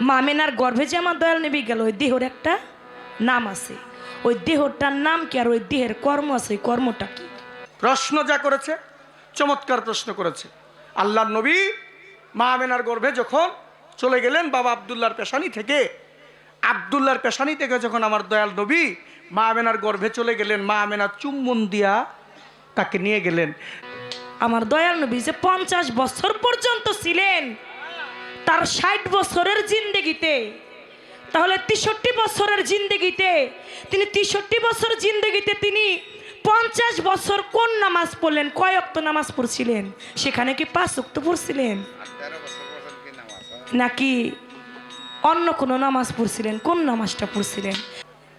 মামেনার গর্ভে যে আমার দয়াল নবী গেল ওই দেহর একটা নাম আছে। ওই দেহটার নাম কি আর ওই দেহের কর্ম আছে? কর্মটা কি? প্রশ্ন যা করেছে চমৎকার প্রশ্ন করেছে। আল্লাহ নবী মা আমেনার গর্ভে যখন চলে গেলেন বাবা আবদুল্লার পেশানি থেকে আবদুল্লার পেশানি থেকে যখন আমার দয়াল নবী মা আমেনার গর্ভে চলে গেলেন মা আমেনা চুম্বন দিয়া তাকে নিয়ে গেলেন। আমার দয়াল নবী যে পঞ্চাশ বছর পর্যন্ত ছিলেন তার ষাট বছরের জিন্দেগিতে। তাহলে তেষট্টি বছরের জিন্দেগিতে, তিনি তেষট্টি বছর জিন্দেগিতে তিনি পঞ্চাশ বছর কোন নামাজ পড়লেন, কয় অক্ত নামাজ পড়ছিলেন? সেখানে কি পাঁচ অক্ত পড়ছিলেন? নাকি অন্য কোনো নামাজ পড়ছিলেন? কোন নামাজটা পড়ছিলেন?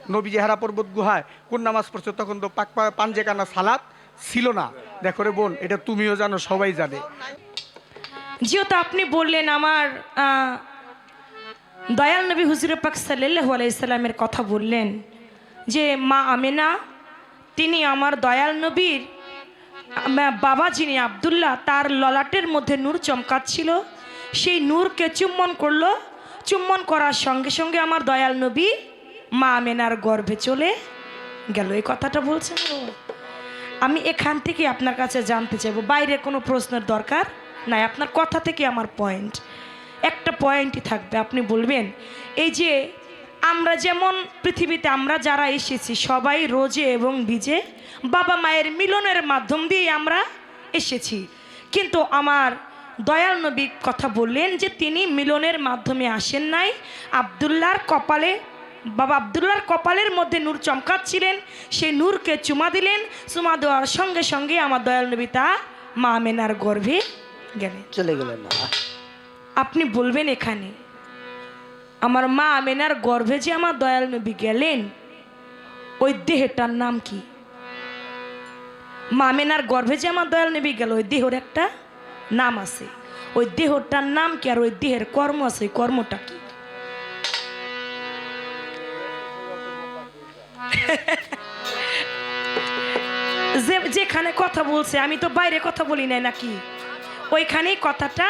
নবী জেহারা পর্বত গুহায় কোন নামাজ পড়ছে তখন তো পাক পা- পাঞ্জে কানা সালাত ছিল না। দেখো রে বোন, এটা তুমিও জানো, সবাই জানে। যেহেতু আপনি বললেন আমার দয়াল নবী হুজুর পাক সাল্লাহ আলাইসাল্লামের কথা বললেন যে, মা আমেনা, তিনি আমার দয়াল নবীর বাবা যিনি আবদুল্লাহ, তার ললাটের মধ্যে নূর চমকাচ্ছিল। সেই নূরকে চুম্বন করল। চুম্বন করার সঙ্গে সঙ্গে আমার দয়াল নবী মা আমেনার গর্ভে চলে গেল। এই কথাটা বলছেন আমি এখান থেকে আপনার কাছে জানতে চাইব। বাইরে কোনো প্রশ্নের দরকার? নাই, আপনার কথা থেকে আমার পয়েন্ট একটা পয়েন্টই থাকবে, আপনি বলবেন, এই যে আমরা যেমন পৃথিবীতে আমরা যারা এসেছি, সবাই রোজে এবং বিজে বাবা মায়ের মিলনের মাধ্যম দিয়ে আমরা এসেছি। কিন্তু আমার দয়াল নবী কথা বললেন যে তিনি মিলনের মাধ্যমে আসেন নাই আবদুল্লার কপালে, বাবা আবদুল্লার কপালের মধ্যে নূর চমকাচ্ছিলেন, সেই নূরকে চুমা দিলেন, চুমা দেওয়ার সঙ্গে সঙ্গে আমার দয়াল নবী তা মা মেনার গর্ভে গেলেন চলে গেলেন না। আপনি বলবেন এখানে আমার মা আমেনার গর্ভে যে আমার দয়াল নবী গেলেন ওই দেহটার নাম কি? মা আমেনার গর্ভে যে আমার দয়াল নবী গেল ওই দেহর একটা নাম আছে। ওই দেহটার নাম কি আর ওই দেহের কর্ম আছে? কর্মটা কি? যে যেখানে কথা বলছে আমি তো বাইরে কথা বলি নাই নাকি? ওইখানেই কথাটা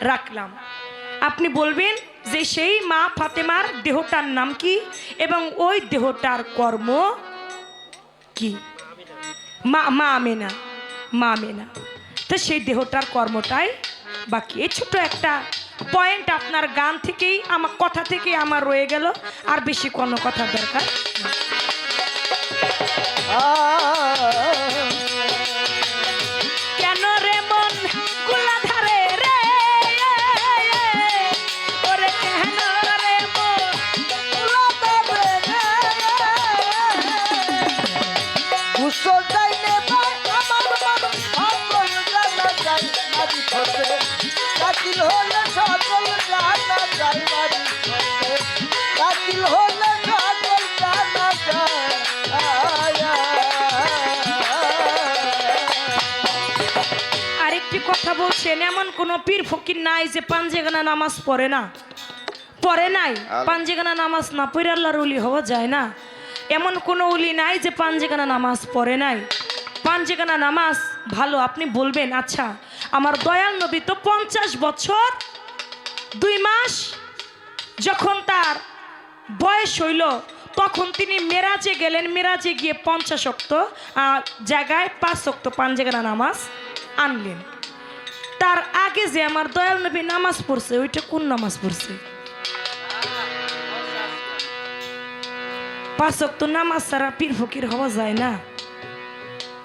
রাখলাম। আপনি বলবেন যে সেই মা ফাতেমার দেহটার নাম কি এবং ওই দেহটার কর্ম কি? মা মা আমেনা মা আমেনা। তো সেই দেহটার কর্মটাই বাকি। এই ছোট একটা পয়েন্ট আপনার গান থেকেই, আমার কথা থেকেই আমার রয়ে গেল। আর বেশি কোনো কথা দরকার কথা বলছেন এমন কোনো পীর ফকির নাই যে পাঞ্জেগানা নামাজ পড়ে না। পড়ে নাই পাঞ্জেগানা নামাজ না পড়ে আল্লাহর উলি হওয়া যায় না। এমন কোনো উলি নাই যে পাঞ্জেগানা নামাজ পড়ে নাই। পাঞ্জেগানা নামাজ ভালো আপনি বলবেন আচ্ছা আমার দয়াল নবী তো পঞ্চাশ বছর দুই মাস যখন তার বয়স হইল তখন তিনি মেরাজে গেলেন মেরাজে গিয়ে পঞ্চাশ অক্ত আহ, জায়গায় পাঁচ অক্ত পাঞ্জেগানা নামাজ আনলেন। তার আগে যে আমার দয়াল নবী নামাজ পড়ছে, ওইটা কোন নামাজ পড়ছে? পাঁচ অক্ত নামাজ ছাড়া পীর ফকির হওয়া যায় না।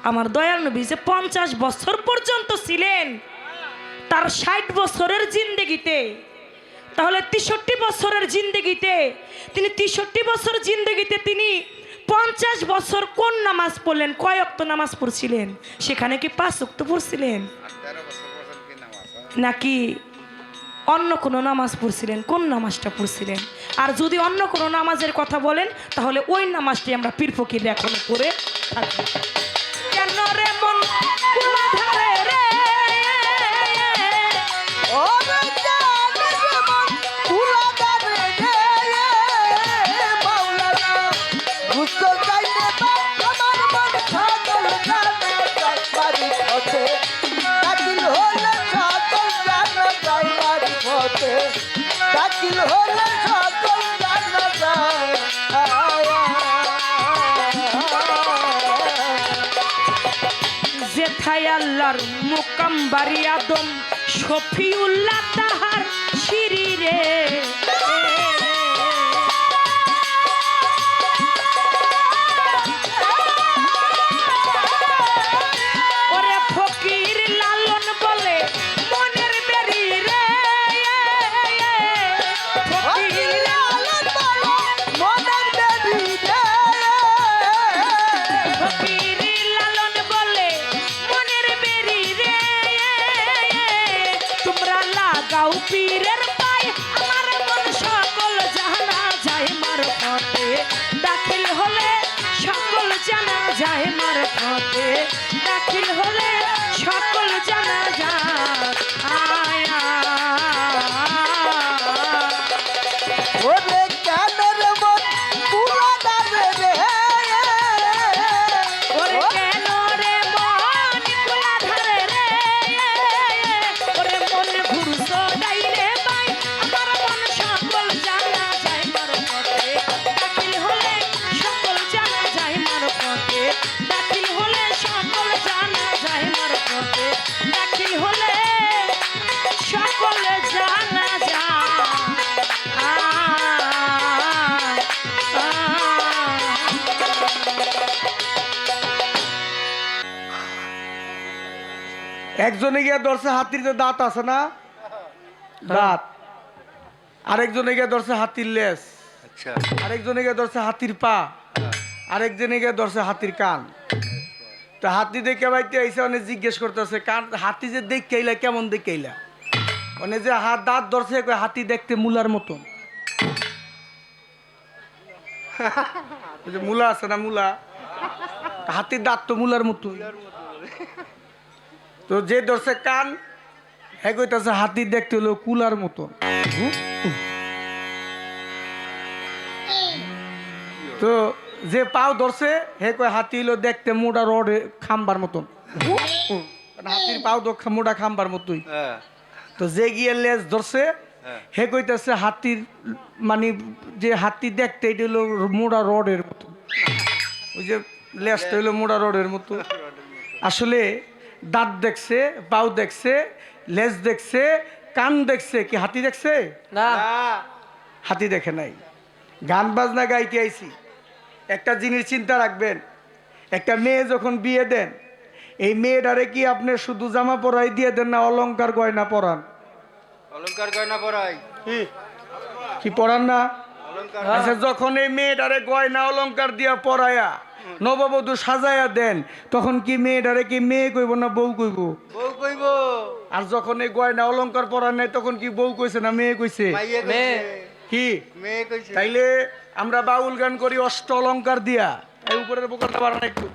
আমার দয়াল নবী যে পঞ্চাশ বছর পর্যন্ত ছিলেন, তার ষাট বছরের জিন্দগিতে, তাহলে তেষট্টি বছরের জিন্দগিতে, তিনি তেষট্টি বছর জিন্দগিতে তিনি পঞ্চাশ বছর কোন নামাজ পড়লেন, কয় অক্ত নামাজ পড়ছিলেন? সেখানে কি পাঁচ অক্ত পড়ছিলেন? নাকি অন্য কোনো নামাজ পড়ছিলেন? কোন নামাজটা পড়ছিলেন? আর যদি অন্য কোনো নামাজের কথা বলেন, তাহলে ওই নামাজটি আমরা পীর ফকির এখনও পড়ে থাকি। আউলিয়ার মুকাম বাড়ি আদম শফিউল্লাহ তাহার শিরি রে। পীরের পায় আমার মন সকল জানা একজনে গিয়া ধরছে হাতির যে দাঁত আছে না? দাঁত। আরেকজনে গিয়ে ধরছে হাতির লেস আচ্ছা। আরেকজনে গিয়ে ধরছে হাতির পা। আরেকজনে গিয়ে ধরছে হাতির কান। তো হাতি দেখে বাইতে এসে অনেক জিজ্ঞেস করতেছে কান হাতি যে দেখেইলা কেমন দেখেইলা? মানে যে হাত দাঁত ধরছে হাতি দেখতে মুলার মতন। মুলা আছে না মুলা? হাতির দাঁত তো মুলার মতো তো যে ধরছে কান হ্যাঁ কইতাছে হাতি দেখতে হলো কুলার মতন। তো যে পাও ধরছে হে কয় হাতি হলো দেখতে মোটা রড খাম্বার মতন। হাতির পাও তো মোটা খাম্বার মতোই। হ্যাঁ। তো যে গিয়ে লেজ ধরছে হ্যাঁ। হে কইতাছে হাতির মানে যে হাতি দেখতে এটা হলো মোড়া রডের মতো ওই যে লেজটা হলো মোড়া রডের মতো। আসলে দাঁত দেখছে পাও দেখছে লেজ দেখছে কান দেখছে কি হাতি দেখছে? না। হাতি দেখে নাই। গান বাজনা গাইতে আইছি। একটা জিনিস চিন্তা রাখবেন একটা মেয়ে যখন বিয়ে দেন এই মেয়েটারে কি আপনি শুধু জামা পরাই দিয়ে দেন না অলংকার গয়না পরান? অলংকার গয়না পরাই। কি? কি পরান না? আচ্ছা যখন এই মেয়েটারে গয়না অলংকার দিয়া পরায়া নববধূ সাজায়া দেন তখন কি মেয়েটারে কি মেয়ে কইব না বউ কইব? বউ কইব। আর যখন এই গয়না অলংকার পরান নাই তখন কি বউ কইছে না মেয়ে কইছে? মেয়ে। কি? মেয়ে কইছে। তাইলে আমরা বাউল গান করি অষ্ট অলংকার দিয়া। এই উপরের বোকাটা বাড়ান একটু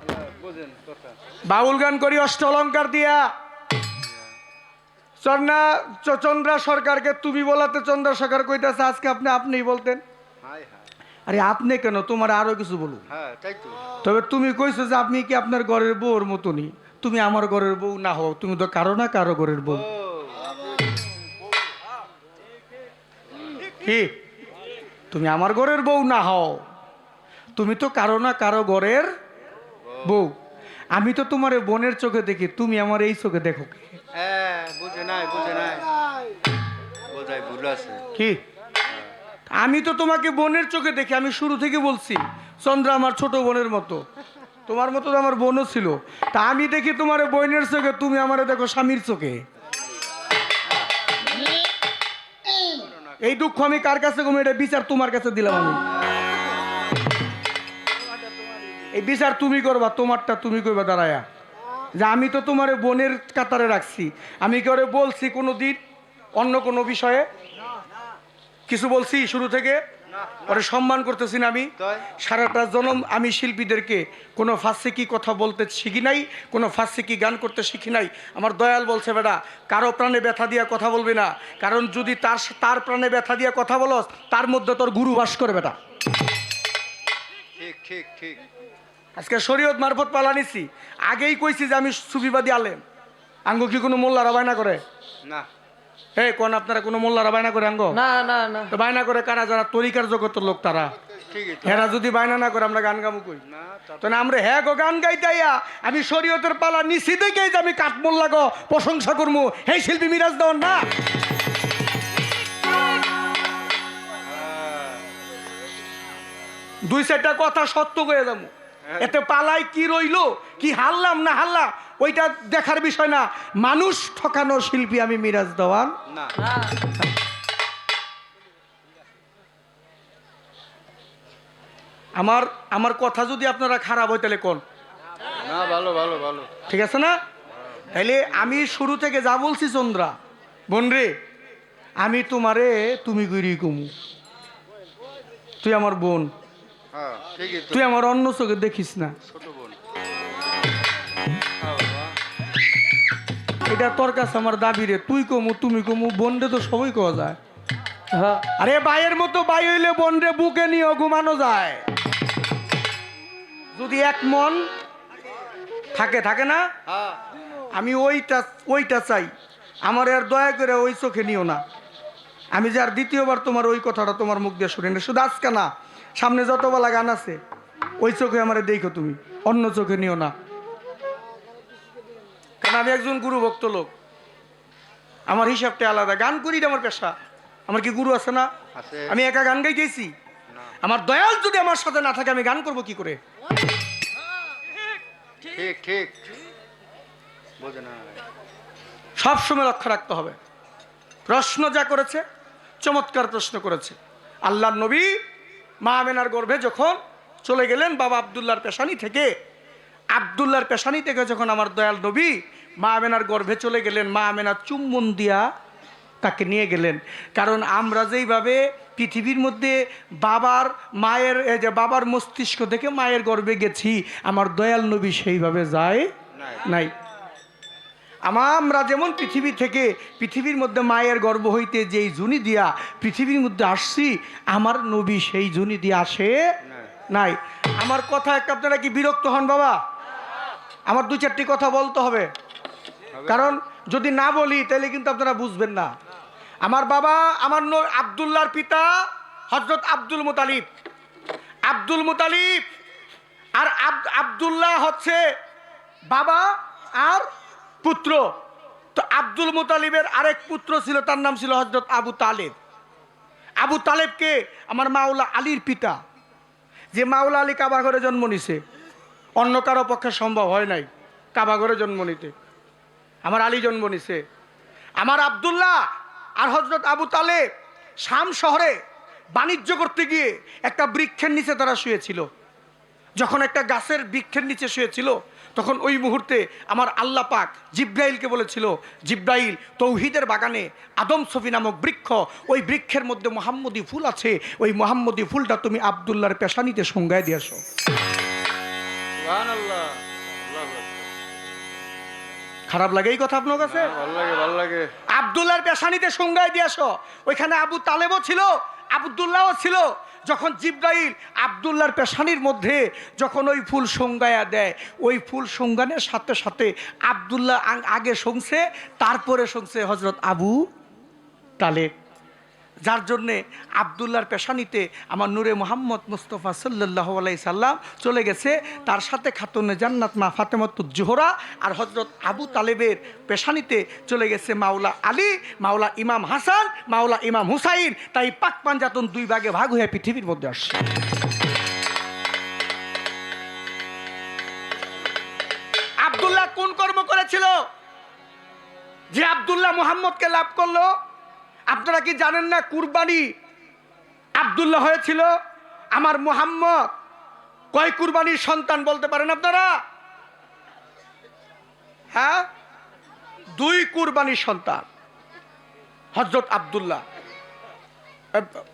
বুঝেন কথা। বাউল গান করি অষ্ট অলংকার দিয়া। চন্দ্রা চন্দ্রা সরকারকে তুমি বলাতে চন্দ্রা সরকার কইতাছে আজকে আপনি আপনিই বলতেন। আরে আপনি কেন? তোমার আরও কিছু বলুন। হ্যাঁ তাই তবে তুমি কইছো যে আপনি কি আপনার ঘরের বউর মতনই? তুমি আমার ঘরের বউ না হও তুমি তো কারও না কারও ঘরের বউ। কি? তুমি আমার ঘরের বউ না হও তুমি তো কারও না কারও ঘরের বউ। আমি তো তোমার বোনের চোখে দেখি তুমি আমার এই চোখে দেখো। কি? আমি তো তোমাকে বোনের চোখে দেখি, আমি শুরু থেকে বলছি, চন্দ্র আমার ছোট বোনের মতো। তোমার মতো তো আমার বোনও ছিল। তা আমি দেখি তোমার বোনের চোখে, তুমি আমার দেখো স্বামীর চোখে। এই দুঃখ আমি কার কাছে কমি এটা বিচার তোমার কাছে দিলাম আমি। এই বিচার তুমি করবা, তোমারটা তুমি করবা, দাঁড়ায়া। যে আমি তো তোমার বোনের কাতারে রাখছি। আমি কি বলছি কোনো দিন অন্য কোনো বিষয়ে? কিছু বলছি শুরু থেকে? পরে সম্মান করতেছি না আমি। সারাটা জনম আমি শিল্পীদেরকে কোনো ফাঁসিকি কথা বলতে শিখি নাই কোনো ফাঁসিকি গান করতে শিখি নাই। আমার দয়াল বলছে বেটা কারও প্রাণে ব্যথা দিয়া কথা বলবি না। কারণ যদি তার তার প্রাণে ব্যথা দিয়া কথা বলস তার মধ্যে তোর গুরু বাস করে বেটা। ঠিক ঠিক ঠিক। আজকে শরীয়ত মারফত পালা নিছি। আগেই কইছি যে আমি সুফিবাদী আলেম। আঙ্গ কি কোনো মোল্লারা বায়না করে? না। হে কোন আপনারা কোনো মোল্লারা বায়না করে আঙ্গ? না না না। তো বায়না করে কারা? যারা তরিকার জগতের লোক তারা। হেরা যদি বায়না না করে আমরা গান গামু কই? না তো না আমরা হ্যাঁ গো গান গাইতাইয়া আমি শরীয়তের পালা নিছি দেখেই যে আমি কাঠমোল্লা গো প্রশংসা করমু। হেই শিল্পী মিরাজ দেওয়ান না। দুই চারটা কথা সত্য হয়ে। যাব এতে পালাই কি রইল? কি হারলাম না হারলাম? ওইটা দেখার বিষয় না। মানুষ ঠকানো শিল্পী আমি মিরাজ দেওয়ান। না। আমার আমার কথা যদি আপনারা খারাপ হয় তাহলে কোন? না ভালো ভালো ভালো। ঠিক আছে না? তাইলে আমি শুরু থেকে যা বলছি চন্দ্রা বোন রে আমি তোমারে তুমি গুরি কুমু। তুই আমার বোন। হ্যাঁ তুই আমার অন্য চোখে দেখিস না। এটা তোর কাছে আমার দাবি রে। তুই কমু তুমি কমু বোন তো সবই কওয়া যায়। আরে বাইয়ের মতো বাই হইলে বোন রে বুকে নিয়ে ঘুমানো যায়। যদি এক মন থাকে থাকে না? হ্যাঁ। আমি ওইটা ওইটা চাই। আমার আর দয়া করে ওই চোখে নিও না। আমি যে আর দ্বিতীয়বার তোমার ওই কথাটা তোমার মুখ দিয়ে শুনি না। শুধু আজকে না সামনে যতবেলা গান আছে ওই চোখে আমার দেখো তুমি। অন্য চোখে নিও না। কারণ আমি একজন গুরু ভক্ত লোক। আমার হিসাবটা আলাদা। গান করি আমার পেশা। আমার কি গুরু আছে না? আমি একা গান গাইতেছি। আমার দয়াল যদি আমার সাথে না থাকে আমি গান করব কি করে? ঠিক ঠিক। বোঝে না। সবসময় লক্ষ্য রাখতে হবে। প্রশ্ন যা করেছে চমৎকার প্রশ্ন করেছে। আল্লাহ নবী মা আমেনার গর্ভে যখন চলে গেলেন বাবা আবদুল্লার পেশানি থেকে। আবদুল্লার পেশানি থেকে যখন আমার দয়াল নবী মা আমেনার গর্ভে চলে গেলেন, মা আমেনা চুম্বন দিয়া তাকে নিয়ে গেলেন কারণ আমরা যেইভাবে পৃথিবীর মধ্যে বাবার মায়ের, এই যে বাবার মস্তিষ্ক থেকে মায়ের গর্ভে গেছি, আমার দয়াল নবী সেইভাবে যায় নাই। আমরা যেমন পৃথিবী থেকে পৃথিবীর মধ্যে মায়ের গর্ভ হইতে যেই জুনি দিয়া পৃথিবীর মধ্যে আসছি, আমার নবী সেই জুনি দিয়ে আসে। নাই আমার কথা একটা আপনারা কি বিরক্ত হন বাবা আমার দু চারটি কথা বলতে হবে কারণ যদি না বলি, তাহলে কিন্তু আপনারা বুঝবেন না। আমার বাবা, আমার আব্দুল্লাহর পিতা হজরত আব্দুল মুতালিব। আব্দুল মুতালিব আর আব- আব্দুল্লাহ হচ্ছে বাবা আর পুত্র। তো আব্দুল মুতালিবের আরেক পুত্র ছিল, তার নাম ছিল হজরত আবু তালেব। আবু তালেবকে আমার মাওলা আলীর পিতা, যে মাওলা আলী কাবাঘরে জন্ম নিছে। অন্য কারও পক্ষে সম্ভব হয় নাই কাবাঘরে জন্ম নিতে। আমার আলী জন্ম নিছে। আমার আব্দুল্লাহ আর হজরত আবু তালে শাম শহরে বাণিজ্য করতে গিয়ে একটা বৃক্ষের নিচে তারা শুয়েছিল। যখন একটা গাছের বৃক্ষের নিচে শুয়েছিল, তখন ওই মুহূর্তে আমার আল্লাহ পাক জিব্রাইলকে বলেছিল, জিব্রাইল, তৌহিদের বাগানে আদম সফি নামক বৃক্ষ, ওই বৃক্ষের মধ্যে মোহাম্মদী ফুল আছে, ওই মোহাম্মদী ফুলটা তুমি আবদুল্লার পেশানিতে সংজ্ঞায় দিয়ে আসো। সুবহানাল্লাহ। আল্লাহু। খারাপ লাগে এই কথা আপনার কাছে? ভালো লাগে ভালো লাগে। আবদুল্লাহর পেশানিতে সংজ্ঞায় দিয়ে আসো। ওইখানে আবু তালেবও ছিল আবদুল্লাহও ছিল। যখন জিব্রাইল আবদুল্লার পেশানির মধ্যে যখন ওই ফুল সংজ্ঞায়া দেয় ওই ফুল সংজ্ঞানের সাথে সাথে আবদুল্লাহ আগে শুনছে তারপরে শুনছে হজরত আবু তালেব। যার জন্যে আবদুল্লাহর পেশানিতে আমার নূরে মোহাম্মদ মুস্তফা সাল্লাহ আলাই সাল্লাম চলে গেছে। তার সাথে খাতুনে জান্নাত মা ফাতেমত জোহরা আর হজরত আবু তালেবের পেশানিতে চলে গেছে মাওলা আলী, মাওলা ইমাম হাসান, মাওলা ইমাম হুসাইন। তাই পাক পাঞ্জাতন দুই ভাগে ভাগ হয়ে পৃথিবীর মধ্যে আসছে। আবদুল্লাহ কোন কর্ম করেছিল? যে আবদুল্লাহ মোহাম্মদকে লাভ করল? আপনারা কি জানেন না কুরবানি আবদুল্লাহ হয়েছিল? আমার মোহাম্মদ। কয় কুরবানির সন্তান বলতে পারেন আপনারা? হ্যাঁ? দুই কুরবানির সন্তান। হজরত আবদুল্লাহ।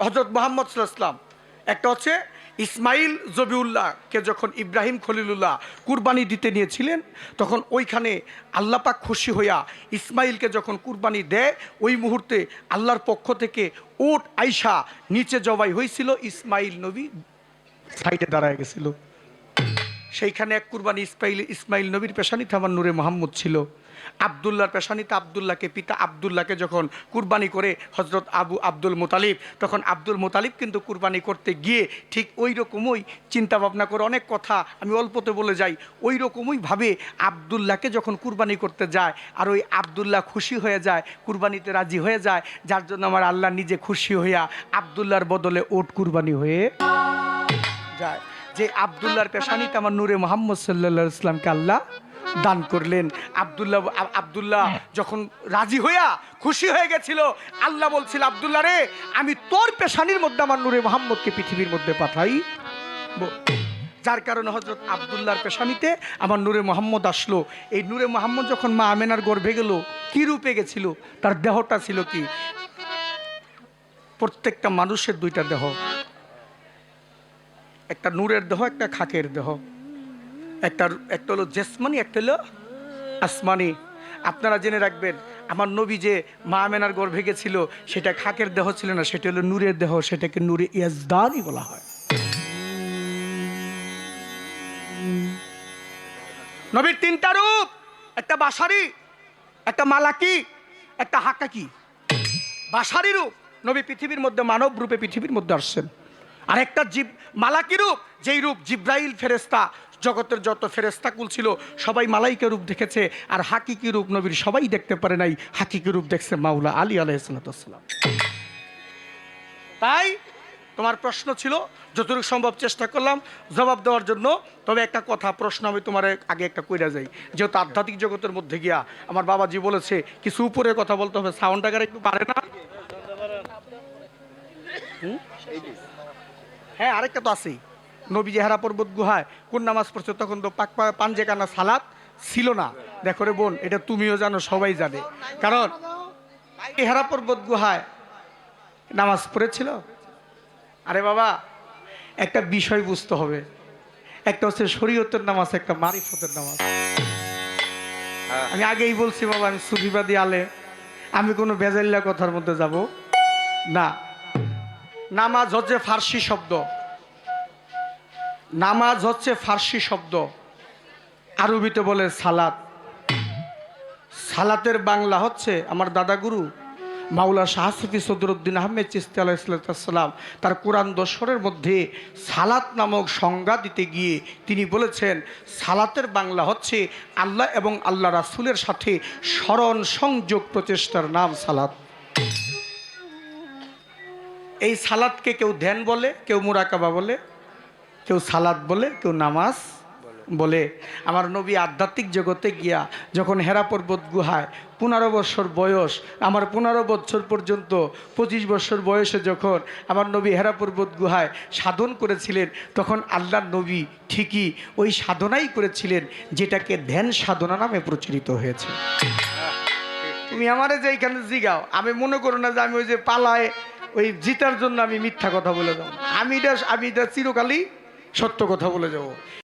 হজরত মোহাম্মদ ইসলাম একটা হচ্ছে ইসমাইল জবিউল্লাহকে যখন ইব্রাহিম খলিলুল্লাহ কুরবানি দিতে নিয়েছিলেন, তখন ওইখানে আল্লাপাক খুশি হইয়া ইসমাইলকে যখন কুরবানি দেয়, ওই মুহূর্তে আল্লাহর পক্ষ থেকে ওট আইসা নিচে জবাই হয়েছিল ইসমাইল নবী সাইডে দাঁড়ায় গেছিল। সেইখানে এক কুরবানি ইসমাইল ইসমাইল নবীর পেশানিতে আমার নূরে মোহাম্মদ ছিল। আবদুল্লাহর পেশানিতে আবদুল্লাহকে, পিতা আবদুল্লাহকে যখন কুরবানি করে হজরত আবু আব্দুল মোতালিব, তখন আব্দুল মোতালিব কিন্তু কুরবানি করতে গিয়ে ঠিক ওই রকমই চিন্তা ভাবনা করে, অনেক কথা, আমি অল্পতে বলে যাই। ওই রকমই ভাবে আবদুল্লাহকে যখন কুরবানি করতে যায় আর ওই আবদুল্লাহ খুশি হয়ে যায়, কুরবানিতে রাজি হয়ে যায়, যার জন্য আমার আল্লাহ নিজে খুশি হইয়া আবদুল্লাহর বদলে ওট কুরবানি হয়ে যায়। যে আবদুল্লাহর পেশানিতে আমার নূরে মোহাম্মদ সাল্লা ইসলামকে আল্লাহ দান করলেন। আবদুল্লাহ আব- আবদুল্লাহ যখন রাজি হইয়া খুশি হয়ে গেছিল আল্লাহ বলছিল আবদুল্লাহ রে আমি তোর পেশানির মধ্যে আমার নূরে মোহাম্মদকে পৃথিবীর মধ্যে পাঠাই। যার কারণে হজরত আবদুল্লাহর পেশানিতে আমার নূরে মোহাম্মদ আসলো। এই নূরে মোহাম্মদ যখন মা আমেনার গর্ভে গেল কি রূপে গেছিল? তার দেহটা ছিল কি? প্রত্যেকটা মানুষের দুইটা দেহ। একটা নূরের দেহ একটা খাকের দেহ। একটা একটা হলো জেসমানি, একটা হলো আসমানি। আপনারা জেনে রাখবেন, আমার নবী যে মা আমেনার গর্ভে গেছিল, সেটা খাকের দেহ ছিল না, সেটা হলো নূরের দেহ, সেটাকে নূরে ইয়াজদানি বলা হয়। নবীর তিনটা রূপ, একটা বাসারি, একটা মালাকি, একটা হাকাকি। বাসারি রূপ, নবী পৃথিবীর মধ্যে, মানব রূপে পৃথিবীর মধ্যে আসছেন। আর একটা জীব, মালাকি রূপ, যেই রূপ জিব্রাইল ফেরেস্তা জগতের যত ফেরেস্তা কুল ছিল, সবাই মালাইকে রূপ দেখেছে, আর হাকিকি রূপ নবীর সবাই দেখতে পারে নাই। হাকিকি রূপ দেখছে মাওলা আলী আলাইসালাম তাই তোমার প্রশ্ন ছিল, যতটুকু সম্ভব চেষ্টা করলাম জবাব দেওয়ার জন্য। তবে একটা কথা, প্রশ্ন আমি তোমার আগে একটা কইরা যাই। যেহেতু আধ্যাত্মিক জগতের মধ্যে গিয়া আমার বাবাজি বলেছে, কিছু উপরে কথা বলতে হবে সাউন্ড টাকার একটু পারে না? হ্যাঁ আরেকটা তো আছেই। নবী যে হেরা পর্বত গুহায় কোন নামাজ পড়ছে তখন তো পাক পা- পাঞ্জে কানা সালাত ছিল না। দেখো রে বোন এটা তুমিও জানো সবাই জানে। কারণ এই হেরা পর্বত গুহায় নামাজ পড়েছিল। আরে বাবা একটা বিষয় বুঝতে হবে। একটা হচ্ছে শরীয়তের নামাজ একটা মারিফতের নামাজ। আমি আগেই বলছি বাবা আমি সুফিবাদী আলে আমি কোনো বেজাল্লা কথার মধ্যে যাব না। নামাজ হচ্ছে ফার্সি শব্দ। নামাজ হচ্ছে ফার্সি শব্দ। আরবিতে বলে সালাত। সালাতের বাংলা হচ্ছে আমার দাদাগুরু মাওলা শাহসুফি সদরুদ্দিন আহমেদ চিস্তি আলাইসালাম তার কোরআন দশরের মধ্যে সালাত নামক সংজ্ঞা দিতে গিয়ে তিনি বলেছেন, সালাতের বাংলা হচ্ছে আল্লাহ এবং আল্লাহ রাসুলের সাথে স্মরণ সংযোগ প্রচেষ্টার নাম সালাত। এই সালাদকে কেউ ধ্যান বলে, কেউ মুরাকাবা বলে কেউ সালাদ বলে, কেউ নামাজ বলে। আমার নবী আধ্যাত্মিক জগতে গিয়া যখন হেরা পর্বত গুহায় পনেরো বছর বয়স, আমার পনেরো বছর পর্যন্ত পঁচিশ বছর বয়সে যখন আমার নবী হেরা পর্বত গুহায় সাধন করেছিলেন, তখন আল্লাহ নবী ঠিকই ওই সাধনাই করেছিলেন, যেটাকে ধ্যান সাধনা নামে প্রচলিত হয়েছে। তুমি আমারে যে এইখানে জিগাও, আমি মনে করো না যে আমি ওই যে পালায় ওই জিতার জন্য আমি মিথ্যা কথা বলে যাব। আমি এটা আমি এটা চিরকালই সত্য কথা বলে যাব।